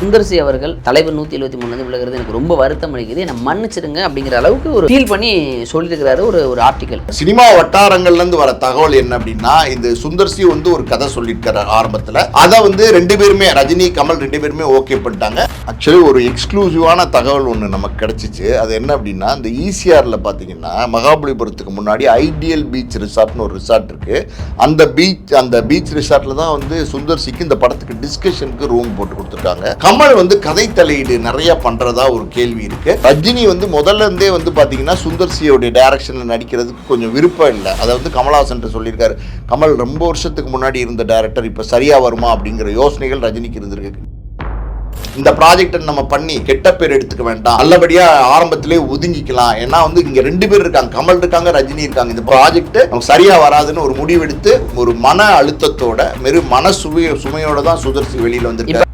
சுந்தர்சி அவர்கள் தலைவர் நூற்றி எழுபத்தி மூணு விழுகிறது எனக்கு ரொம்ப வருத்தம் அளிக்குது. என்னை மன்னிச்சிடுங்க அப்படிங்கிற அளவுக்கு ஒரு ஃபீல் பண்ணி சொல்லியிருக்கிறாரு ஒரு ஒரு ஆர்டிக்கல் சினிமா வட்டாரங்கள்ல இருந்து வர தகவல் என்ன அப்படின்னா இந்த சுந்தர்சி வந்து ஒரு கதை சொல்லியிருக்கிறார் ஆரம்பத்துல. அதை வந்து ரெண்டு பேருமே ரஜினி கமல் ரெண்டு பேருமே ஓகே பண்ணிட்டாங்க. ஆக்சுவலி ஒரு எக்ஸ்க்ளூசிவான தகவல் ஒன்று நமக்கு கிடைச்சிச்சு. அது என்ன அப்படின்னா இந்த ஈசிஆர்ல பாத்தீங்கன்னா மகாபலிபுரத்துக்கு முன்னாடி ஐடியல் பீச் ரிசார்ட்னு ஒரு ரிசார்ட் இருக்கு. அந்த பீச் அந்த பீச் ரிசார்ட்ல தான் வந்து சுந்தர்சிக்கு இந்த படத்துக்கு டிஸ்கஷனுக்கு ரூம் போட்டு கொடுத்துருக்காங்க கமல் வந்து கதை தலையீடு நிறைய பண்றதா ஒரு கேள்வி இருக்கு. ரஜினி வந்து முதல்ல இருந்தே வந்து பாத்தீங்கன்னா சுந்தர்சியோடைய டைரக்ஷன்ல நடிக்கிறதுக்கு கொஞ்சம் விருப்பம் இல்லை. அதை வந்து கமல்ஹாசன் சொல்லியிருக்காரு. கமல் ரொம்ப வருஷத்துக்கு முன்னாடி இருந்த டைரக்டர் இப்போ சரியா வருமா அப்படிங்கிற யோசனைகள் ரஜினிக்கு இருந்திருக்கு. இந்த ப்ராஜெக்டை நம்ம பண்ணி கெட்ட பேர் எடுத்துக்க வேண்டாம். நல்லபடியா ஆரம்பத்திலே ஒதுங்கிக்கலாம். ஏன்னா வந்து இங்க ரெண்டு பேர் இருக்காங்க. கமல் இருக்காங்க ரஜினி இருக்காங்க. இந்த ப்ராஜெக்ட் நமக்கு சரியா வராதுன்னு ஒரு முடிவெடுத்து ஒரு மன அழுத்தத்தோட வெறும் மன சுமை சுமையோட தான் சுதர்சி வெளியில வந்திருக்காரு.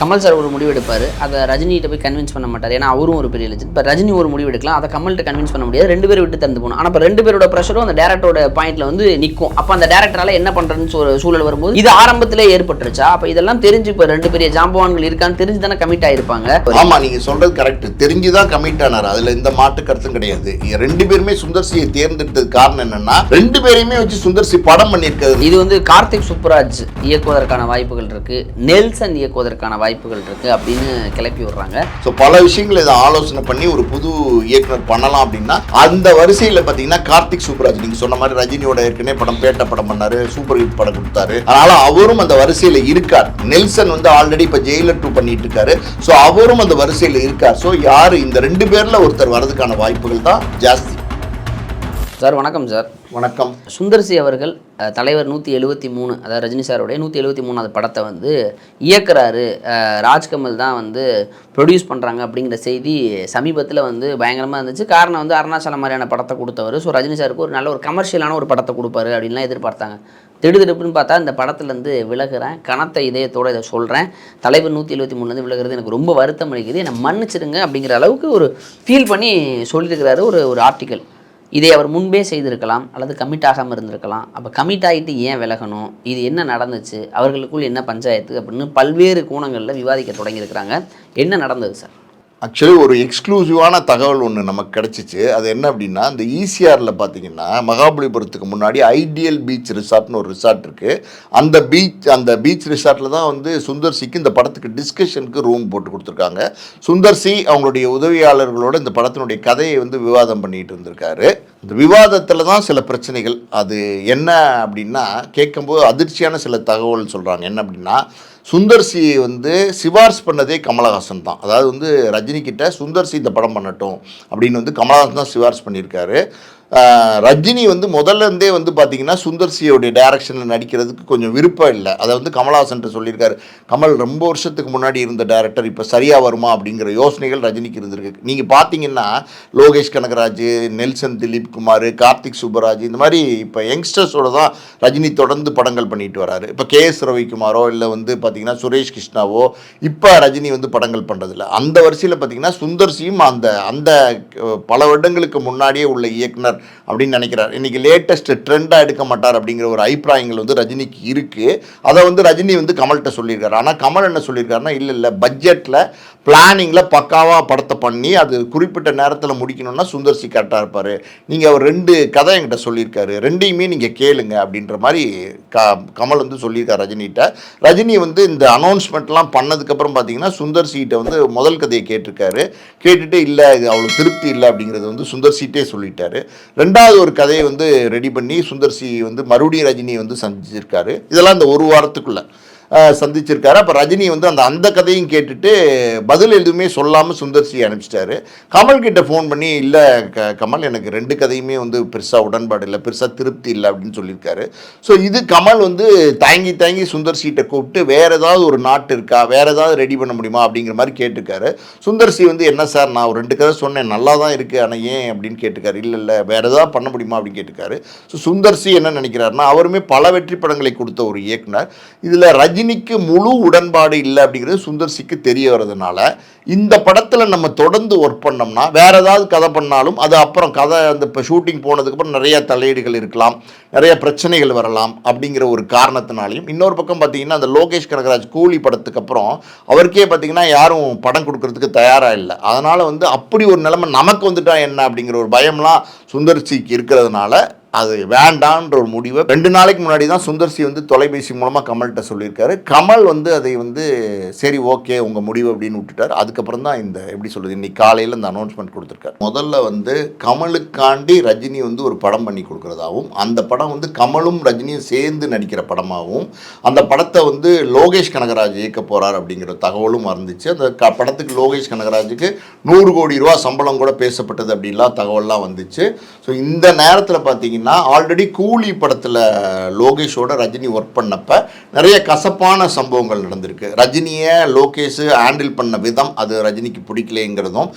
கமல் சார் ஒரு முடிவு எடுப்பார். அதை ரஜினிகிட்ட போய் கன்வின்ஸ் பண்ண மாட்டார். ஏன்னா அவரும் ஒரு பெரிய லெஜண்ட் இப்போ ரஜினி ஒரு முடிவு எடுக்கலாம். அதை கமல்கிட்ட கன்வின்ஸ் பண்ண முடியாது. ரெண்டு பேரும் விட்டு தந்து போகணும். ஆனால் இப்போ ரெண்டு பேரோட ப்ரெஷரும் அந்த டேரக்டரோட பாயிண்ட்ல வந்து நிற்கும் அப்போ அந்த டேரக்டரால என்ன பண்ணுறதுன்னு ஒரு சூழல் வரும்போது இது ஆரம்பத்திலே ஏற்பட்டுருச்சா? அப்போ இதெல்லாம் தெரிஞ்சு இப்போ ரெண்டு பெரிய ஜாம்பவான்கள் இருக்கான்னு தெரிஞ்சு தானே கமிட் ஆயிருப்பாங்க. ஆமா நீங்க சொல்றது கரெக்ட் தெரிஞ்சுதான் கமிட் ஆனார். அதுல இந்த மாட்டு கருத்தும் கிடையாது. ரெண்டு பேருமே சுந்தர்சியை தேர்ந்தெடுத்தது காரணம் என்னன்னா ரெண்டு பேரையுமே வச்சு சுந்தர்சி படம் பண்ணியிருக்கிறது இது வந்து கார்த்திக் சுப்புராஜ் இயக்குவதற்கான வாய்ப்புகள் இருக்கு. நெல்சன் இயக்குவதற்கான வாய்ப்புகள் இருக்கு அப்படின்னு கிளப்பி விடுறாங்க. ஸோ பல விஷயங்களை இதை ஆலோசனை பண்ணி ஒரு புது இயக்குனர் பண்ணலாம் அப்படின்னா அந்த வரிசையில் பார்த்தீங்கன்னா கார்த்திக் சூப்பராஜ் நீங்கள் சொன்ன மாதிரி ரஜினியோட ஏற்கனவே படம் பேட்ட படம் பண்ணாரு சூப்பர் ஹிட் படம் கொடுத்தாரு. அதனால அவரும் அந்த வரிசையில் இருக்கார். நெல்சன் வந்து ஆல்ரெடி இப்போ ஜெயிலர் டூ பண்ணிட்டு இருக்காரு. ஸோ அவரும் அந்த வரிசையில் இருக்கார். ஸோ யார்? இந்த ரெண்டு பேரில் ஒருத்தர் வரதுக்கான வாய்ப்புகள் தான் ஜாஸ்தி. சார் வணக்கம் சார். வணக்கம். சுந்தர்சி அவர்கள் தலைவர் நூற்றி எழுபத்தி மூணு அதாவது ரஜினி சாருடைய நூற்றி எழுபத்தி மூணாவது படத்தை வந்து இயக்குறாரு. ராஜ்கமல் தான் வந்து ப்ரொடியூஸ் பண்ணுறாங்க அப்படிங்கிற செய்தி சமீபத்தில் வந்து பயங்கரமாக இருந்துச்சு. காரணம் வந்து அருணாச்சலம் மாதிரியான படத்தை கொடுத்தவர். ஸோ ரஜினி சாருக்கு ஒரு நல்ல ஒரு கமர்ஷியலான ஒரு படத்தை கொடுப்பாரு அப்படின்லாம் எதிர்பார்த்தாங்க. திடுதிடுப்புன்னு பார்த்தா இந்த படத்துலேருந்து விலகுறேன். கனத்த இதயத்தோடு இதை சொல்கிறேன் தலைவர் நூற்றி எழுபத்தி மூணுலேருந்து விலகிறது எனக்கு ரொம்ப வருத்தம் அளிக்குது என்னை மன்னிச்சிடுங்க அப்படிங்கிற அளவுக்கு ஒரு ஃபீல் பண்ணி சொல்லியிருக்கிறாரு ஒரு ஒரு ஆர்டிக்கல் இதை அவர் முன்பே செய்திருக்கலாம் அல்லது கமிட் ஆகாமல் இருந்திருக்கலாம். அப்போ கமிட் ஆகிட்டு ஏன் விலகணும்? இது என்ன நடந்துச்சு? அவர்களுக்குள் என்ன பஞ்சாயத்து? அப்படின்னு பல்வேறு கோணங்களில் விவாதிக்க தொடங்கியிருக்கிறாங்க. என்ன நடந்தது சார்? ஆக்சுவலி ஒரு எக்ஸ்க்ளூசிவான தகவல் ஒன்று நமக்கு கிடச்சிச்சு. அது என்ன அப்படின்னா இந்த ஈசிஆரில் பார்த்தீங்கன்னா மகாபலிபுரத்துக்கு முன்னாடி ஐடியல் பீச் ரிசார்ட்னு ஒரு ரிசார்ட் இருக்குது அந்த பீச் அந்த பீச் ரிசார்ட்டில் தான் வந்து சுந்தர்சிக்கு இந்த படத்துக்கு டிஸ்கஷனுக்கு ரூம் போட்டு கொடுத்துருக்காங்க. சுந்தர்சி அவங்களுடைய உதவியாளர்களோட இந்த படத்தினுடைய கதையை வந்து விவாதம் பண்ணிட்டு இருந்திருக்காரு. இந்த விவாதத்தில் தான் சில பிரச்சனைகள். அது என்ன அப்படின்னா கேட்கும்போது அதிர்ச்சியான சில தகவல் சொல்கிறாங்க என்ன அப்படின்னா சுந்தர்சி வந்து சிபார்சு பண்ணதே கமலஹாசன் தான். அதாவது வந்து ரஜினிக்கிட்ட சுந்தர்சி இந்த படம் பண்ணட்டும் அப்படின்னு வந்து கமலஹாசன் தான் சிபார்சு பண்ணியிருக்காரு. ரஜினி வந்து முதல்ல இருந்தே வந்து பார்த்தீங்கன்னா சுந்தர்சியோடைய டைரக்ஷனில் நடிக்கிறதுக்கு கொஞ்சம் விருப்பம் இல்லை. அதை வந்து கமலஹாசன் சொல்லியிருக்காரு. கமல் ரொம்ப வருஷத்துக்கு முன்னாடி இருந்த டேரக்டர் இப்போ சரியாக வருமா அப்படிங்கிற யோசனைகள் ரஜினிக்கு இருந்திருக்கு. நீங்கள் பார்த்தீங்கன்னா லோகேஷ் கனகராஜ் நெல்சன் திலீப் குமார் கார்த்திக் சுப்பராஜ் இந்த மாதிரி இப்போ யங்ஸ்டர்ஸோட தான் ரஜினி தொடர்ந்து படங்கள் பண்ணிட்டு வராரு. இப்போ கே எஸ் ரவிக்குமாரோ இல்லை வந்து பார்த்தீங்கன்னா சுரேஷ் கிருஷ்ணாவோ இப்போ ரஜினி வந்து படங்கள் பண்ணுறதில்ல அந்த வரிசையில் பார்த்தீங்கன்னா சுந்தர்சியும் அந்த அந்த பல வருடங்களுக்கு முன்னாடியே உள்ள இயக்குனர் அப்படின்னு நினைக்கிறார். இன்னைக்கு லேட்டஸ்ட் ட்ரெண்டாக எடுக்க மாட்டார் அப்படிங்கிற ஒரு அபிப்பிராயங்கள் வந்து ரஜினிக்கு இருக்குது அதை வந்து ரஜினி வந்து கமல்கிட்ட சொல்லியிருக்காரு. ஆனால் கமல் என்ன சொல்லியிருக்காருன்னா இல்லை இல்லை பட்ஜெட்டில் பிளானிங்கில் பக்காவாக படத்தை பண்ணி அது குறிப்பிட்ட நேரத்தில் முடிக்கணும்னா சுந்தர்சி கரெக்டாக இருப்பார். நீங்கள் அவர் ரெண்டு கதை என்கிட்ட சொல்லியிருக்காரு. ரெண்டையுமே நீங்கள் கேளுங்க அப்படின்ற மாதிரி க கமல் வந்து சொல்லியிருக்காரு ரஜினிகிட்ட. ரஜினி வந்து இந்த அனௌன்ஸ்மெண்ட்லாம் பண்ணதுக்கப்புறம் பார்த்தீங்கன்னா சுந்தர்சிகிட்ட வந்து முதல் கதையை கேட்டிருக்காரு. கேட்டுட்டு இல்லை இது அவ்வளோ திருப்தி இல்லை அப்படிங்கிறது வந்து சுந்தர்சிட்டே சொல்லிட்டாரு. ரெண்டாவது ஒரு கதையை வந்து ரெடி பண்ணி சுந்தர்சி வந்து மறுபடியும் ரஜினியை வந்து சந்திச்சிருக்காரு. இதெல்லாம் இந்த ஒரு வாரத்துக்குள்ள. சந்திச்சிருக்காரு. அப்போ ரஜினி வந்து அந்த அந்த கதையும் கேட்டுட்டு பதில் எதுவுமே சொல்லாமல் சுந்தர்சி அனுப்பிச்சிட்டாரு. கமல்கிட்ட ஃபோன் பண்ணி இல்லை க கமல் எனக்கு ரெண்டு கதையுமே வந்து பெருசாக உடன்பாடு இல்லை பெருசாக திருப்தி இல்லை அப்படின்னு சொல்லியிருக்காரு. ஸோ இது கமல் வந்து தயங்கி தயங்கி சுந்தர்சிகிட்ட கூப்பிட்டு வேறு ஏதாவது ஒரு நாட்டு இருக்கா? வேறு ஏதாவது ரெடி பண்ண முடியுமா? அப்படிங்கிற மாதிரி கேட்டிருக்காரு. சுந்தர்சி வந்து என்ன சார் நான் ஒரு ரெண்டு கதை சொன்னேன் நல்லா தான் இருக்குது ஆனால் ஏன்? அப்படின்னு கேட்டிருக்காரு. இல்லை இல்லை வேறு ஏதாவது பண்ண முடியுமா? அப்படின்னு கேட்டிருக்காரு. ஸோ சுந்தர்சி என்ன நினைக்கிறாருன்னா அவருமே பல வெற்றி படங்களை கொடுத்த ஒரு இயக்குனர். இதில் ரஜினி ரஜினிக்கு முழு உடன்பாடு இல்லை அப்படிங்கிறது சுந்தர்சிக்கு தெரிய வர்றதுனால இந்த படத்தில் நம்ம தொடர்ந்து ஒர்க் பண்ணோம்னா வேற ஏதாவது கதை பண்ணாலும் அது அப்புறம் கதை அந்த இப்போ ஷூட்டிங் போனதுக்கப்புறம் நிறைய தலையீடுகள் இருக்கலாம் நிறைய பிரச்சனைகள் வரலாம் அப்படிங்கிற ஒரு காரணத்தினாலையும் இன்னொரு பக்கம் பார்த்தீங்கன்னா அந்த லோகேஷ் கனகராஜ் கூலி படத்துக்கு அப்புறம் அவருக்கே பார்த்தீங்கன்னா யாரும் படம் கொடுக்கறதுக்கு தயாராக இல்லை. அதனால் வந்து அப்படி ஒரு நிலைமை நமக்கு வந்துட்டா என்ன அப்படிங்கிற ஒரு பயம்லாம் சுந்தர்சிக்கு இருக்கிறதுனால அது வேண்டான்ற ஒரு முடிவை. ரெண்டு நாளைக்கு முன்னாடி தான் சுந்தர்சி வந்து தொலைபேசி மூலமாக கமல்கிட்ட சொல்லியிருக்காரு. கமல் வந்து அதை வந்து சரி ஓகே உங்கள் முடிவு அப்படின்னு விட்டுட்டார். அதுக்கப்புறம் தான் இந்த எப்படி சொல்லுது இன்னைக்கு காலையில் இந்த அனௌன்ஸ்மெண்ட் கொடுத்துருக்காரு. முதல்ல வந்து கமலுக்காண்டி ரஜினி வந்து ஒரு படம் பண்ணி கொடுக்குறதாகவும் அந்த படம் வந்து கமலும் ரஜினியும் சேர்ந்து நடிக்கிற படமாகவும் அந்த படத்தை வந்து லோகேஷ் கனகராஜ் இயக்க போகிறார் அப்படிங்கிற தகவலும் வந்துச்சு. அந்த க படத்துக்கு லோகேஷ் கனகராஜுக்கு நூறு கோடி ரூபா சம்பளம் கூட பேசப்பட்டது அப்படின்லாம் தகவல்லாம் வந்துச்சு. ஸோ இந்த நேரத்தில் பார்த்தீங்கன்னா ஆல்ரெடி கூலி படத்தில் லோகேஷோட ரஜினி ஒர்க் பண்ணப்ப நிறைய கசப்பான சம்பவங்கள் நடந்திருக்கு. ரஜினியை லோகேஷ் ஹேண்டில் பண்ண விதம் அது ரஜினிக்கு பிடிக்கலைங்கிறதும்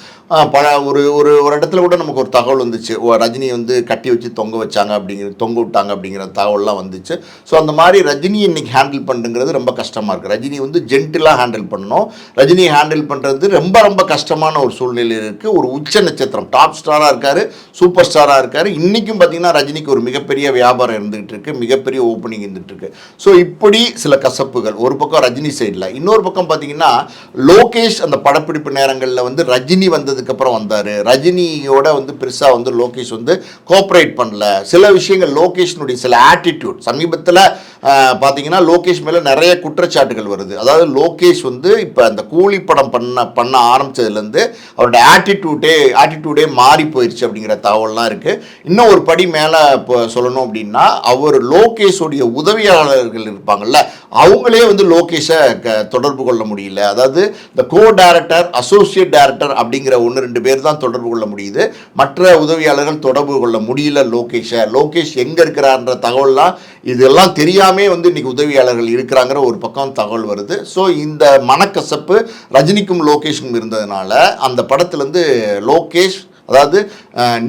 பல ஒரு ஒரு ஒரு இடத்துல கூட நமக்கு ஒரு தகவல் வந்துச்சு. ஓ, ரஜினி வந்து கட்டி வச்சு தொங்க வச்சாங்க அப்படிங்கிற தொங்க விட்டாங்க அப்படிங்கிற தகவல்லாம் வந்துச்சு. ஸோ அந்த மாதிரி ரஜினி இன்னைக்கு ஹேண்டில் பண்ணுங்கிறது ரொம்ப கஷ்டமாக இருக்குது ரஜினி வந்து ஜென்டிலாக ஹேண்டில் பண்ணணும். ரஜினி ஹேண்டில் பண்ணுறது ரொம்ப ரொம்ப கஷ்டமான ஒரு சூழ்நிலை இருக்குது ஒரு உச்ச நட்சத்திரம். டாப் ஸ்டாராக இருக்கார் சூப்பர் ஸ்டாராக இருக்கார். இன்றைக்கும் பார்த்தீங்கன்னா ரஜினிக்கு ஒரு மிகப்பெரிய வியாபாரம் இருந்துகிட்டு இருக்கு மிகப்பெரிய ஓப்பனிங் இருந்துகிட்டு இருக்கு ஸோ இப்படி சில கசப்புகள். ஒரு பக்கம் ரஜினி சைடில் இன்னொரு பக்கம் பார்த்தீங்கன்னா லோகேஷ் அந்த படப்பிடிப்பு நேரங்களில் வந்து ரஜினி வந்ததுக்கப்புறம் வந்தார். ரஜினியோட வந்து பெருசாக வந்து லோகேஷ் வந்து கோஆப்ரேட் பண்ணல. சில விஷயங்கள் லோகேஷனுடைய சில ஆட்டிடியூட் சமீபத்தில் பார்த்தீங்கன்னா லோகேஷ் மேலே நிறைய குற்றச்சாட்டுகள் வருது. அதாவது லோகேஷ் வந்து இப்போ அந்த கூலி படம் பண்ண பண்ண ஆரம்பித்ததுலேருந்து அவரோட ஆட்டிடியூட்டே ஆட்டிடியூடே மாறி போயிடுச்சு அப்படிங்கிற தகவல்லாம் இருக்குது இன்னும் ஒரு படி மேலே இப்போ சொல்லணும் அப்படின்னா அவர் லோகேஷோடைய உதவியாளர்கள் இருப்பாங்கல்ல அவங்களே வந்து லோகேஷை க தொடர்பு கொள்ள முடியல. அதாவது இந்த கோ டைரக்டர் அசோசியேட் டைரக்டர் அப்படிங்கிற ஒன்று ரெண்டு பேர் தான் தொடர்பு கொள்ள முடியுது. மற்ற உதவியாளர்கள் தொடர்பு கொள்ள முடியல லோகேஷை. லோகேஷ் எங்கே இருக்கிறார்ன்ற தகவல்லாம் இதெல்லாம் தெரியாமே வந்து இன்றைக்கி உதவியாளர்கள் இருக்கிறாங்கிற ஒரு பக்கம் தகவல் வருது. ஸோ இந்த மனக்கசப்பு ரஜினிக்கும் லோகேஷுக்கும் இருந்ததுனால அந்த படத்துலேருந்து லோகேஷ் அதாவது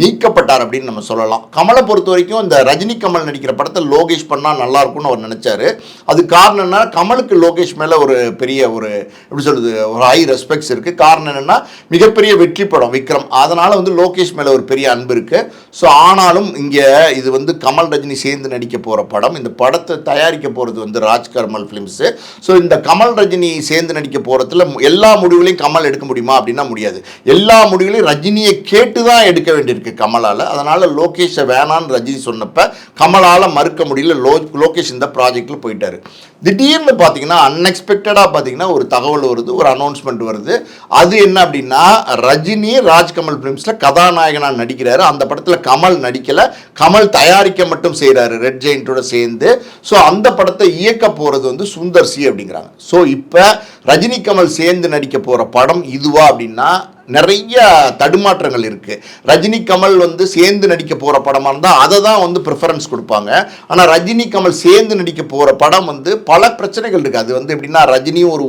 நீக்கப்பட்டார் அப்படின்னு நம்ம சொல்லலாம். கமலை பொறுத்த வரைக்கும் இந்த ரஜினி கமல் நடிக்கிற படத்தை லோகேஷ் பண்ணால் நல்லா இருக்கும்னு அவர் நினச்சாரு. அது காரணம் கமலுக்கு லோகேஷ் மேலே ஒரு பெரிய ஒரு எப்படி சொல்றது ஒரு ஹை ரெஸ்பெக்ட்ஸ் இருக்குது காரணம் என்னென்னா மிகப்பெரிய வெற்றி படம் விக்ரம். அதனால் வந்து லோகேஷ் மேலே ஒரு பெரிய அன்பு இருக்குது ஸோ ஆனாலும் இங்கே இது வந்து கமல் ரஜினி சேர்ந்து நடிக்க போகிற படம். இந்த படத்தை தயாரிக்க போகிறது வந்து ராஜ் கர்மல் ஃபிலிம்ஸு ஸோ இந்த கமல் ரஜினி சேர்ந்து நடிக்க போகிறதுல எல்லா முடிவுகளையும் கமல் எடுக்க முடியுமா அப்படின்னா முடியாது. எல்லா முடிவுகளையும் ரஜினியை கேட்டு தான் எடுக்க வேண்டியிருக்கு கமலால். அதனால் லோகேஷை வேணான்னு ரஜினி சொன்னப்ப கமலால் மறுக்க முடியல. லோ லோகேஷ் இந்த ப்ராஜெக்டில் போயிட்டாரு. திடீர்னு பார்த்தீங்கன்னா அன்எக்ஸ்பெக்டடாக பார்த்தீங்கன்னா ஒரு தகவல் வருது ஒரு அனௌன்ஸ்மெண்ட் வருது. அது என்ன அப்படின்னா ரஜினி ராஜ்கமல் ஃபிலிம்ஸில் கதாநாயகனாக நடிக்கிறாரு. அந்த படத்தில் கமல் நடிக்கலை. கமல் தயாரிக்க மட்டும் செய்கிறாரு ரெட் ஜெயின்ட்டோட சேர்ந்து. ஸோ அந்த படத்தை இயக்க போகிறது வந்து சுந்தர் சி அப்படிங்கிறாங்க. ஸோ இப்போ ரஜினி கமல் சேர்ந்து நடிக்க போகிற படம் இதுவா அப்படின்னா நிறைய தடுமாற்றங்கள் இருக்குது ரஜினி கமல் வந்து சேர்ந்து நடிக்க போகிற படமாக இருந்தால் அதை தான் வந்து ப்ரிஃபரன்ஸ் கொடுப்பாங்க. ஆனால் ரஜினி கமல் சேர்ந்து நடிக்க போகிற படம் வந்து பல பிரச்சனைகள் இருக்குது அது வந்து எப்படின்னா ரஜினியும் ஒரு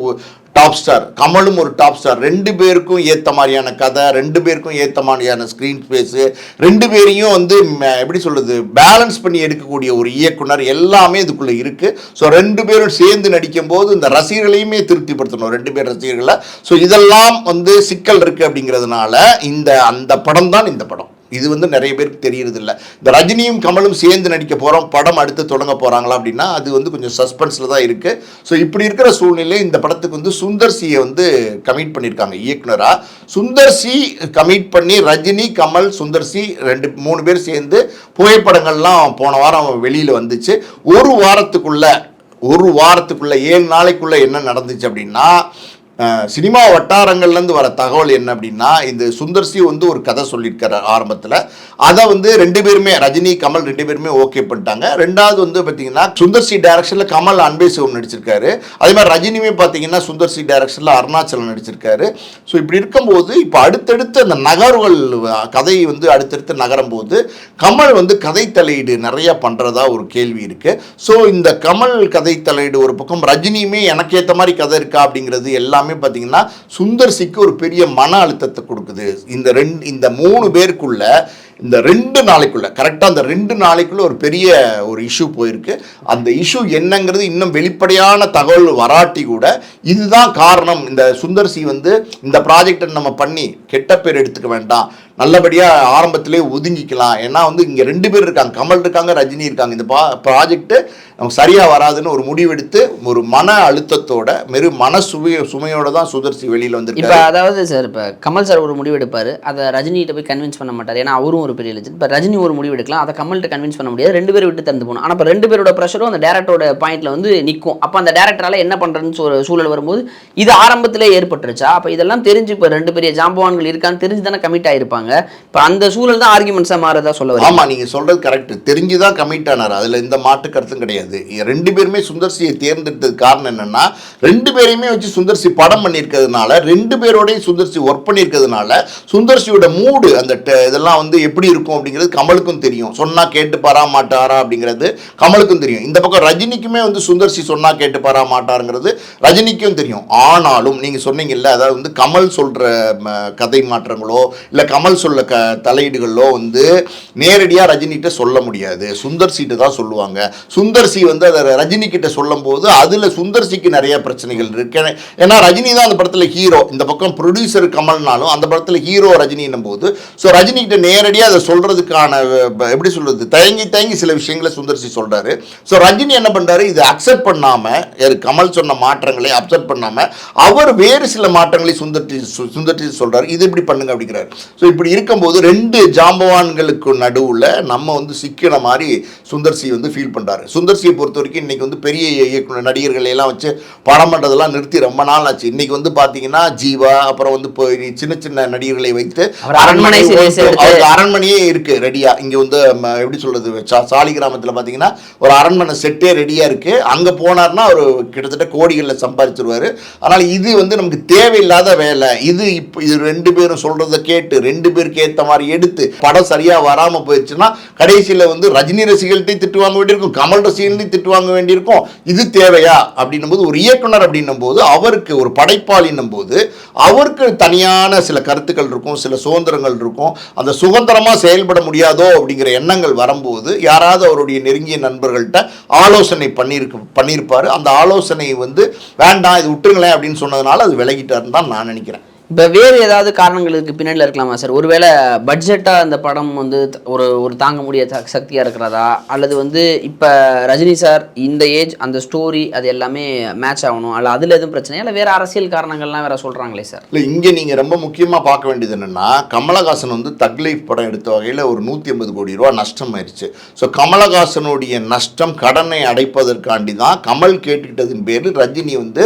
டாப் ஸ்டார். கமலும் ஒரு டாப் ஸ்டார். ரெண்டு பேருக்கும் ஏற்ற மாதிரியான கதை ரெண்டு பேருக்கும் ஏற்ற மாதிரியான ஸ்க்ரீன் ஸ்பேஸு ரெண்டு பேரையும் வந்து எப்படி சொல்கிறது பேலன்ஸ் பண்ணி எடுக்கக்கூடிய ஒரு இயக்குனர் எல்லாமே இதுக்குள்ளே இருக்குது ஸோ ரெண்டு பேரும் சேர்ந்து நடிக்கும்போது இந்த ரசிகர்களையுமே திருப்திப்படுத்தணும் ரெண்டு பேர் ரசிகர்களை. ஸோ இதெல்லாம் வந்து சிக்கல் இருக்குது அப்படிங்கிறதுனால இந்த அந்த படம் தான் இந்த படம். இது வந்து நிறைய பேருக்கு தெரியறது இந்த ரஜினியும் கமலும் சேர்ந்து நடிக்க போகிறோம் படம் அடுத்து தொடங்க போகிறாங்களா அப்படின்னா அது வந்து கொஞ்சம் சஸ்பென்ஸில் தான் இருக்குது ஸோ இப்படி இருக்கிற சூழ்நிலை இந்த படத்துக்கு வந்து சுந்தர் சியை வந்து கமிட் பண்ணியிருக்காங்க இயக்குனராக சுந்தர் சி கமிட் பண்ணி ரஜினி கமல் சுந்தர் சி ரெண்டு மூணு பேர் சேர்ந்து புகைப்படங்கள்லாம் போன வாரம் வெளியில் வந்துச்சு. ஒரு வாரத்துக்குள்ள ஒரு வாரத்துக்குள்ள ஏழு நாளைக்குள்ள என்ன நடந்துச்சு அப்படின்னா சினிமா வட்டாரங்கள்லேருந்து வர தகவல் என்ன அப்படின்னா இந்த சுந்தர்சி வந்து ஒரு கதை சொல்லியிருக்காரு ஆரம்பத்தில். அதை வந்து ரெண்டு பேருமே ரஜினி கமல் ரெண்டு பேருமே ஓகே பண்ணிட்டாங்க. ரெண்டாவது வந்து பார்த்தீங்கன்னா சுந்தர்சி டைரக்ஷனில் கமல் அன்பே சிவம் நடிச்சிருக்காரு. அதே மாதிரி ரஜினியுமே பார்த்தீங்கன்னா சுந்தர்சி டைரக்ஷனில் அருணாச்சலம் நடிச்சிருக்காரு. ஸோ இப்படி இருக்கும்போது இப்போ அடுத்தடுத்து அந்த நகர்வுகள் கதை வந்து அடுத்தடுத்து நகரும் போது கமல் வந்து கதை தலையீடு நிறைய பண்ணுறதா ஒரு கேள்வி இருக்குது ஸோ இந்த கமல் கதை தலையீடு ஒரு பக்கம் ரஜினியுமே எனக்கு ஏற்ற மாதிரி கதை இருக்கா அப்படிங்கிறது எல்லாமே எல்லாமே பார்த்தீங்கன்னா சுந்தர்சிக்கு ஒரு பெரிய மன அழுத்தத்தை கொடுக்குது. இந்த ரெண்டு இந்த மூணு பேருக்குள்ள இந்த ரெண்டு நாளைக்குள்ள கரெக்டாக அந்த ரெண்டு நாளைக்குள்ள ஒரு பெரிய ஒரு இஷ்யூ போயிருக்கு. அந்த இஷ்யூ என்னங்கிறது இன்னும் வெளிப்படையான தகவல் வராட்டி கூட இதுதான் காரணம். இந்த சுந்தர் சி வந்து இந்த ப்ராஜெக்டை நம்ம பண்ணி கெட்ட பேர் எடுத்துக்க வேண்டாம். நல்லபடியாக ஆரம்பத்திலே ஒதுங்கிக்கலாம். ஏன்னா வந்து இங்கே ரெண்டு பேர் இருக்காங்க. கமல் இருக்காங்க ரஜினி இருக்காங்க. இந்த பா ப்ராஜெக்ட்டு நமக்கு சரியாக வராதுன்னு ஒரு முடிவெடுத்து ஒரு மன அழுத்தத்தோட மெரு மன சுவைய சுமையோட தான் சுதர்சி வெளியில் வந்து இப்போ அதாவது சார் இப்போ கமல் சார் ஒரு முடிவு எடுப்பார் அதை ரஜினிகிட்ட போய் கன்வின்ஸ் பண்ண மாட்டார். ஏன்னா அவரும் ஒரு பெரிய லட்சம் இப்போ ரஜினி ஒரு முடிவு எடுக்கலாம் அதை கமல்கிட்ட கன்வின்ஸ் பண்ண முடியாது. ரெண்டு பேரும் விட்டு தந்து போகணும். ஆனால் இப்போ ரெண்டு பேரோட ப்ரெஷரும் அந்த டேரக்டரோட பாயிண்ட்ல வந்து நிற்கும் அப்போ அந்த டேரக்டரால் என்ன பண்ணுறதுன்னு ஒரு சூழல் வரும்போது இது ஆரம்பத்திலே ஏற்பட்டுருச்சா? அப்போ இதெல்லாம் தெரிஞ்சு இப்போ ரெண்டு பெரிய ஜாம்பவான்கள் இருக்கான்னு தெரிஞ்சு தானே கமிட் ஆயிருப்பாங்க. இப்போ அந்த சூழல் தான் ஆர்குமெண்ட்ஸாக மாறதா சொல்ல ஆமாம் ஆமா நீங்க சொல்றது கரெக்ட் தெரிஞ்சுதான் கமிட் ஆனார். அதுல இந்த மாற்று கருத்தும் கிடையாது. ரெண்டு பேருமே சுந்தர்சியை தேர்ந்தெடுத்தது காரணம் என்னன்னா ரெண்டு பேரையுமே வச்சு சுந்தர்சி படம் பண்ணியிருக்கிறதுனால ரெண்டு பேரோடையும் சுந்தர்சி ஒர்க் பண்ணியிருக்கிறதுனால சுந்தர்சியோட மூடு அந்த இதெல்லாம் வந்து எப்படி இருக்கும் அப்படிங்கிறது கமலுக்கும் தெரியும். சொன்னா கேட்டுப்பாரா மாட்டாரா அப்படிங்கிறது கமலுக்கும் தெரியும். இந்த பக்கம் ரஜினிக்குமே வந்து சுந்தர்சி கேட்டு பாரா மாட்டாருங்கிறது ரஜினிக்கும் தெரியும். ஆனாலும் நீங்க சொன்னீங்கல்ல அதாவது வந்து கமல் சொல்ற கதை மாற்றங்களோ இல்லை கமல் சொல்ல க தலையீடுகளோ வந்து நேரடியாக ரஜினிகிட்ட சொல்ல முடியாது. சுந்தர்சிட்ட தான் சொல்லுவாங்க. சுந்தர் சி வந்து அதை ரஜினி கிட்ட சொல்லும் போது அதில் சுந்தர்சிக்கு நிறைய பிரச்சனைகள் இருக்கு. ஏன்னா- ரஜினி தான் அந்த படத்தில் ஹீரோ இந்த பக்கம் ப்ரொடியூசர் கமல்னாலும் அந்த படத்தில் ஹீரோ ரஜினின்னும் போது ஸோ ரஜினிகிட்ட நேரடியாக அதை சொல்றதுக்கான எப்படி சொல்றது தயங்கி தயங்கி சில விஷயங்களை சுந்தர் சி சொல்றாரு. ஸோ ரஜினி என்ன பண்றாரு இதை அக்செப்ட் பண்ணாமல் கமல் சொன்ன மாற்றங்களை அப்செப்ட் பண்ணாம அவர் வேறு சில மாற்றங்களை சுந்தர் சு- சுந்தர்சி சொல்றாரு. இது இப்படி பண்ணுங்க அப்படிங்கிறாரு. ஸோ இப்படி இருக்கும்போது ரெண்டு ஜாம்பவான்களுக்கு நடுவுல நம்ம வந்து சிக்கின மாதிரி சுந்தர்சி வந்து ஃபீல் பண்றாரு. சுந்தர்சியை பொறுத்த வரைக்கும் இன்னைக்கு வந்து பெரிய இயக்குனர் நடிகர்களை எல்லாம் வச்சு படம் பண்றதெல்லாம் நிறுத்தி ரொம்ப நாள் ஆச்சு. இன்னைக்கு வந்து பாத்தீங்கன்னா ஜீவா அப்புறம் வந்து இப்போ சின்ன சின்ன நடிகர்களை வைத்து அரண்மனை அரண்மனையே இருக்கு ரெடியா இங்க வந்து எப்படி சொல்றது சா- சாலி கிராமத்துல பாத்தீங்கன்னா ஒரு அரண்மனை செட்டே ரெடியா இருக்கு. அங்க போனார்னா அவர் கிட்டத்தட்ட கோடிகளில் சம்பாதிச்சிருவாரு அதனால இது வந்து நமக்கு தேவையில்லாத வேலை. இது இப்போ இது ரெண்டு பேரும் சொல்றத கேட்டு ரெண்டு பேருக்கு ஏற்ற மாதிரி எடுத்து படம் சரியாக வராமல் போயிடுச்சுன்னா கடைசியில் வந்து ரஜினி ரசிகர்கள்ட்டையும் திட்டு வாங்க வேண்டியிருக்கும் கமல் ரசிகர்கள்ட்டையும் திட்டு வாங்க வேண்டியிருக்கும். இது தேவையா? அப்படின்னும் போது ஒரு இயக்குனர் அப்படின்னும் போது அவருக்கு ஒரு படைப்பாளின்னும் போது அவருக்கு தனியான சில கருத்துக்கள் இருக்கும் சில சுதந்திரங்கள் இருக்கும். அந்த சுதந்திரமாக செயல்பட முடியாதோ அப்படிங்கிற எண்ணங்கள் வரும்போது யாராவது அவருடைய நெருங்கிய நண்பர்கள்ட்ட ஆலோசனை பண்ணியிருக்கு பண்ணியிருப்பார். அந்த ஆலோசனை வந்து வேண்டாம் இது விட்டுருங்களேன் அப்படின்னு சொன்னதுனால அது விலகிட்டாருன்னு தான் நான் நினைக்கிறேன். இப்போ வேறு ஏதாவது காரணங்கள் இதுக்கு இருக்கலாமா சார் ஒருவேளை பட்ஜெட்டாக அந்த படம் வந்து ஒரு ஒரு தாங்க முடிய சக்தியாக இருக்கிறதா? அல்லது வந்து இப்போ ரஜினி சார் இந்த ஏஜ் அந்த ஸ்டோரி அது எல்லாமே மேட்ச் ஆகணும். அல்ல அதில் எதுவும் பிரச்சனையா இல்லை வேறு அரசியல் காரணங்கள்லாம் வேறு சொல்கிறாங்களே சார் இல்லை இங்கே நீங்கள் ரொம்ப முக்கியமாக பார்க்க வேண்டியது என்னென்னா கமலஹாசன் வந்து தக் லைஃப் படம் எடுத்த வகையில் ஒரு நூற்றி ஐம்பது கோடி ரூபா நஷ்டம் ஆயிடுச்சு ஸோ கமலஹாசனுடைய நஷ்டம் கடனை அடைப்பதற்காண்டி தான் கமல் கேட்டுக்கிட்டதின் பேரில் ரஜினி வந்து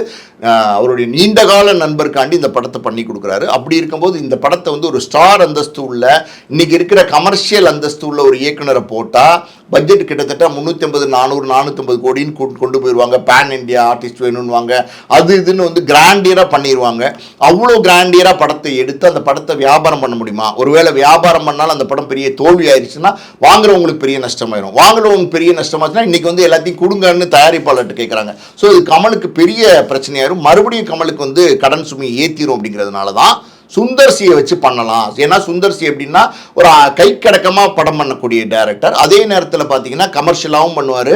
அவருடைய நீண்டகால நண்பருக்காண்டி இந்த படத்தை பண்ணி கொடுக்குறாரு. அப்படி இருக்கும்போது இந்த படத்தை வந்து ஒரு ஸ்டார் அந்தஸ்து உள்ள இன்னைக்கு இருக்கிற கமர்ஷியல் அந்தஸ்து உள்ள ஒரு இயக்குனரை போட்டால் பட்ஜெட் கிட்டத்தட்ட முந்நூற்றி ஐம்பது நானூறு நானூற்றம்பது கோடின்னு கொண்டு கொண்டு போயிடுவாங்க பேன் இண்டியா ஆர்டிஸ்ட் வேணும்னுவாங்க. அது இதுன்னு வந்து கிராண்டியராக பண்ணிடுவாங்க அவ்வளோ கிராண்டியராக படத்தை எடுத்து அந்த படத்தை வியாபாரம் பண்ண முடியுமா? ஒருவேளை வியாபாரம் பண்ணாலும் அந்த படம் பெரிய தோல்வி ஆயிடுச்சுன்னா வாங்குறவங்களுக்கு பெரிய நஷ்டமாயிரும். வாங்குறவங்க பெரிய நஷ்டமாச்சுன்னா இன்றைக்கி வந்து எல்லாத்தையும் கொடுங்கன்னு தயாரிப்பாளர்கிட்ட கேட்குறாங்க ஸோ இது கமலுக்கு பெரிய பிரச்சனையாயிரும். மறுபடியும் கமலுக்கு வந்து கடன் சுமையை ஏற்றிரும் அப்படிங்கிறதுனால தான் சுந்தர்சியை வச்சு பண்ணலாம். ஏன்னா சுந்தர்சி எப்படின்னா ஒரு கை கடக்கமாக படம் பண்ணக்கூடிய டேரக்டர் அதே நேரத்தில் பார்த்தீங்கன்னா கமர்ஷியலாகவும் பண்ணுவார்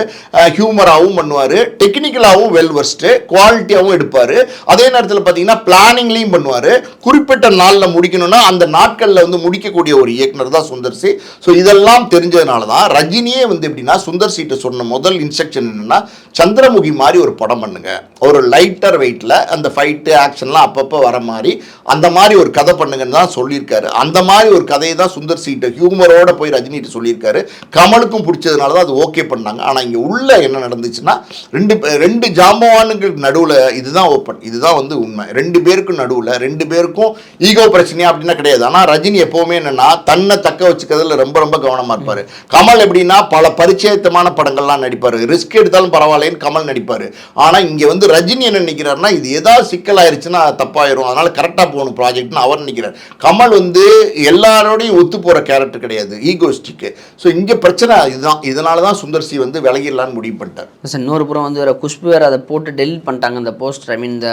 ஹியூமராகவும் பண்ணுவார் டெக்னிக்கலாகவும் வெல் வர்ஸ்ட்டு குவாலிட்டியாகவும் எடுப்பார். அதே நேரத்தில் பார்த்தீங்கன்னா பிளானிங்லையும் பண்ணுவார். குறிப்பிட்ட நாளில் முடிக்கணும்னா அந்த நாட்களில் வந்து முடிக்கக்கூடிய ஒரு இயக்குனர் தான் சுந்தர்சி. ஸோ இதெல்லாம் தெரிஞ்சதுனால தான் ரஜினியே வந்து எப்படின்னா சுந்தர்சிட்ட சொன்ன முதல் இன்ஸ்ட்ரக்ஷன் என்னென்னா சந்திரமுகி மாதிரி ஒரு படம் பண்ணுங்க. ஒரு லைட்டர் வெயிட்டில் அந்த ஃபைட்டு ஆக்ஷன்லாம் அப்பப்போ வர மாதிரி அந்த மாதிரி ஒரு கதை பண்ணுங்கன்னு தான் சொல்லியிருக்காரு. அந்த மாதிரி ஒரு கதையை தான் சுந்தர் சீட்டை ஹியூமரோட போய் ரஜினிகிட்ட சொல்லியிருக்காரு. கமலுக்கும் பிடிச்சதுனால தான் அது ஓகே பண்ணாங்க. ஆனால் இங்கே உள்ள என்ன நடந்துச்சுன்னா ரெண்டு ரெண்டு ஜாம்பவானுக்கு நடுவில் இதுதான் ஓப்பன் இதுதான் வந்து உண்மை. ரெண்டு பேருக்கும் நடுவில் ரெண்டு பேருக்கும் ஈகோ பிரச்சனையா அப்படின்னா கிடையாது. ஆனால் ரஜினி எப்போவுமே என்னன்னா தன்னை தக்க வச்சுக்கிறதுல ரொம்ப ரொம்ப கவனமாக இருப்பார். கமல் எப்படின்னா பல பரிச்சயத்தமான படங்கள்லாம் நடிப்பார். ரிஸ்க் எடுத்தாலும் பரவாயில்லைன்னு கமல் நடிப்பார். ஆனால் இங்கே வந்து ரஜினி என்ன நினைக்கிறாருன்னா இது ஏதாவது சிக்கலாயிருச்சுன்னா தப்பாயிரும். அதனால் கரெக்டாக போகணும் ப்ராஜெக்ட் ப்ராஜெக்ட்னு அவர் நினைக்கிறார். கமல் வந்து எல்லாரோடையும் ஒத்து போகிற கேரக்டர் கிடையாது ஈகோஸ்டிக்கு ஸோ இங்கே பிரச்சனை இதுதான். இதனால தான் சுந்தர் சி வந்து விலகிடலான்னு முடிவு பண்ணிட்டார். சார் இன்னொரு புறம் வந்து வேறு குஷ்பு வேறு அதை போட்டு டெலிட் பண்ணிட்டாங்க இந்த போஸ்டர் ஐ மீன் இந்த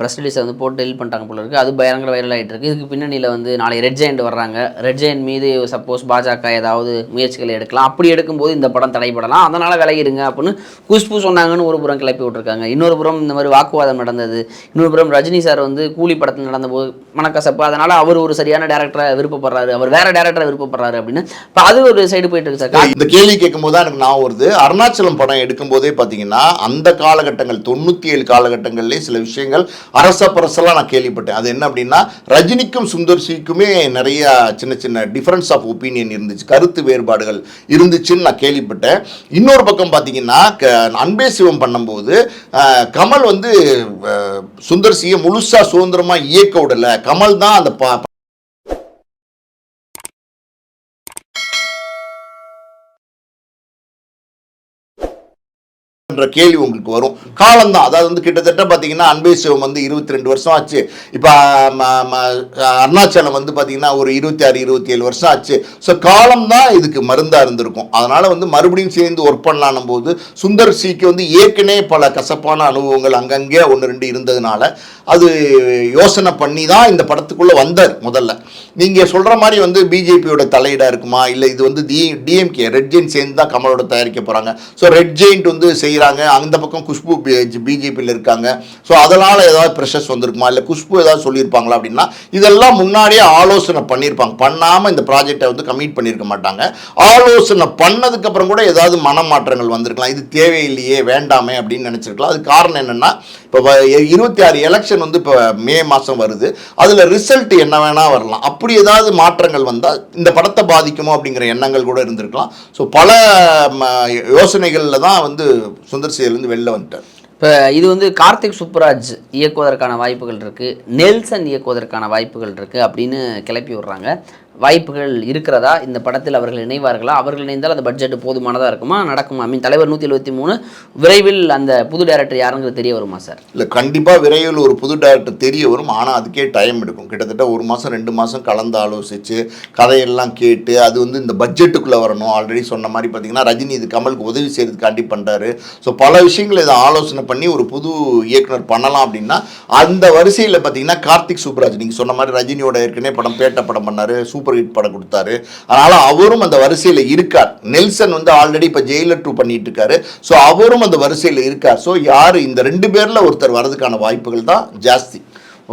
ப்ரெஸ் ரிலீஸை வந்து போட்டு டெலிட் பண்ணிட்டாங்க போல இருக்குது அது பயங்கர வைரல் ஆகிட்டு இருக்கு. இதுக்கு பின்னணியில் வந்து நாளை ரெட் ஜெயண்ட் வர்றாங்க. ரெட் ஜெயண்ட் மீது சப்போஸ் பாஜக ஏதாவது முயற்சிகளை எடுக்கலாம். அப்படி எடுக்கும்போது இந்த படம் தடைபடலாம். அதனால் விலகிடுங்க அப்படின்னு குஷ்பு சொன்னாங்கன்னு ஒரு புறம் கிளப்பி விட்ருக்காங்க இன்னொரு புறம் இந்த மாதிரி வாக்குவாதம் நடந்தது. இன்னொரு புறம் ரஜினி சார் வந்து கூலி படத்தில் நடந்தபோது மனக்கசப்பு அதனால் அவர் ஒரு சரியான டேரக்டரை விருப்பப்படுறாரு. அவர் வேற டேரக்டரை விருப்பப்படுறாரு அப்படின்னு. இப்போ அது ஒரு சைடு போயிட்டு இருக்கு சார். இந்த கேள்வி கேட்கும்போது தான் எனக்கு நான் வருது. அருணாச்சலம் படம் எடுக்கும்போதே பார்த்தீங்கன்னா அந்த காலகட்டங்கள் தொண்ணூற்றி ஏழு காலகட்டங்கள்லேயே சில விஷயங்கள் அரச பரசலாக நான் கேள்விப்பட்டேன். அது என்ன அப்படின்னா ரஜினிக்கும் சுந்தர் சிக்குமே நிறைய சின்ன சின்ன டிஃபரன்ஸ் ஆஃப் ஒப்பீனியன் இருந்துச்சு. கருத்து வேறுபாடுகள் இருந்துச்சுன்னு நான் கேள்விப்பட்டேன். இன்னொரு பக்கம் பார்த்தீங்கன்னா அன்பே சிவம் பண்ணும்போது கமல் வந்து சுந்தர் சியை முழுசாக சுதந்திரமாக இயக்க விடலை. கமல் கமல் தான் அந்த பா என்ற கேள்வி உங்களுக்கு வரும். காலம்தான். அதாவது வந்து கிட்டத்தட்ட பார்த்தீங்கன்னா அன்பே சிவம் வந்து இருபத்தி ரெண்டு வருஷம் ஆச்சு. இப்போ அருணாச்சலம் வந்து பார்த்தீங்கன்னா ஒரு இருபத்தி ஆறு இருபத்தி ஏழு வருஷம் ஆச்சு. ஸோ காலம் தான் இதுக்கு மருந்தாக இருந்திருக்கும். அதனால் வந்து மறுபடியும் சேர்ந்து ஒர்க் பண்ணலான்னும் போது சுந்தர் சிக்கு வந்து ஏற்கனவே பல கசப்பான அனுபவங்கள் அங்கங்கே ஒன்று ரெண்டு இருந்ததுனால அது யோசனை பண்ணி தான் இந்த படத்துக்குள்ளே வந்தார் முதல்ல. நீங்கள் சொல்கிற மாதிரி வந்து பிஜேபியோட தலையீடாக இருக்குமா? இல்லை இது வந்து டி டிஎம்கே ரெட் ஜெயின் சேர்ந்து தான் கமலோட தயாரிக்க போகிறாங்க ஸோ ரெட் ஜெயின்ட் வந்து செய்கிறாங்க அந்த பக்கம் குஷ்பு பிஜேபியில் இருக்காங்க. ஸோ அதனால் ஏதாவது ப்ரெஷர்ஸ் வந்திருக்குமா? இல்லை குஷ்பு ஏதாவது சொல்லியிருப்பாங்களா அப்படின்னா இதெல்லாம் முன்னாடியே ஆலோசனை பண்ணியிருப்பாங்க. பண்ணாமல் இந்த ப்ராஜெக்டை வந்து கமிட் பண்ணியிருக்க மாட்டாங்க. ஆலோசனை பண்ணதுக்கப்புறம் கூட ஏதாவது மனமாற்றங்கள் வந்திருக்கலாம். இது தேவையில்லையே வேண்டாமே அப்படின்னு நினச்சிருக்கலாம். அது காரணம் என்னென்னா இப்போ இருபத்தி ஆறு எலெக்ஷன் வந்து இப்போ மே மாதம் வருது. அதில் ரிசல்ட் என்ன வேணால் வரலாம். அப்படி ஏதாவது மாற்றங்கள் வந்தால் இந்த படத்தை பாதிக்குமோ அப்படிங்கிற எண்ணங்கள் கூட இருந்திருக்கலாம். ஸோ பல ம, யோசனைகளில் தான் வந்து சுந்தர் சியிலேருந்து வெளில வந்துட்டார். இப்போ இது வந்து கார்த்திக் சுப்புராஜ் இயக்குவதற்கான வாய்ப்புகள் இருக்குது நெல்சன் இயக்குவதற்கான வாய்ப்புகள் இருக்குது அப்படின்னு கிளப்பி விடுறாங்க. வாய்ப்புகள் இருக்கிறதா? இந்த படத்தில் அவர்கள் இணைவார்களா? அவர்கள் இணைந்தால் அந்த பட்ஜெட் போதுமானதாக இருக்குமா? நடக்குமா? மீன் தலைவர் நூற்றி எழுபத்தி மூணு விரைவில் அந்த புது டேரக்டர் யாருங்கிறது தெரிய வருமா சார் இல்லை கண்டிப்பாக விரைவில் ஒரு புது டேரக்டர் தெரிய வரும். ஆனால் அதுக்கே டைம் எடுக்கும். கிட்டத்தட்ட ஒரு மாதம் ரெண்டு மாதம் கலந்து ஆலோசித்து கதையெல்லாம் கேட்டு அது வந்து இந்த பட்ஜெட்டுக்குள்ளே வரணும். ஆல்ரெடி சொன்ன மாதிரி பார்த்தீங்கன்னா ரஜினி இது கமலுக்கு உதவி செய்கிறதுக்காண்டி பண்ணுறாரு ஸோ பல விஷயங்களை இதை ஆலோசனை பண்ணி ஒரு புது இயக்குனர் பண்ணலாம் அப்படின்னா அந்த வரிசையில் பார்த்தீங்கன்னா கார்த்திக் சூப்ராஜ் நீங்கள் சொன்ன மாதிரி ரஜினியோட ஏற்கனவே படம் பேட்ட படம் பண்ணாரு. சூப்பர் ஹிட் படம் கொடுத்தாரு. அதனால் அவரும் அந்த வரிசையில் இருக்கார். நெல்சன் வந்து ஆல்ரெடி இப்போ ஜெயிலர் டூ பண்ணிட்டு இருக்காரு. ஸோ அவரும் அந்த வரிசையில் இருக்கார். ஸோ யார்? இந்த ரெண்டு பேரில் ஒருத்தர் வரதுக்கான வாய்ப்புகள் தான் ஜாஸ்தி.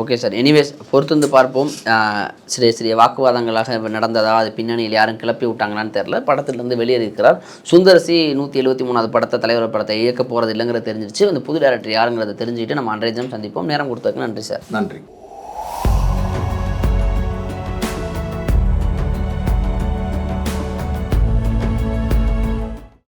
ஓகே சார் எனிவேஸ் பொறுத்திருந்து பார்ப்போம். ஆஹ் சிறிய சிறிய வாக்குவாதங்களாக நடந்ததா அது பின்னணியில் யாரும் கிளப்பி விட்டாங்களான்னு தெரில படத்திலிருந்து வெளியேறியிருக்கிறார். சுந்தரசி நூற்றி எழுபத்தி மூணாவது படத்தை தலைவர் படத்தை இயக்க போகிறது இல்லைங்கிறது தெரிஞ்சிருச்சு. அந்த புது டேரக்டர் யாருங்கிறத தெரிஞ்சுக்கிட்டு நம்ம அன்றைய தினம் சந்திப்போம். நேரம் கொடுத்ததுக்கு நன்றி சார் நன்றி.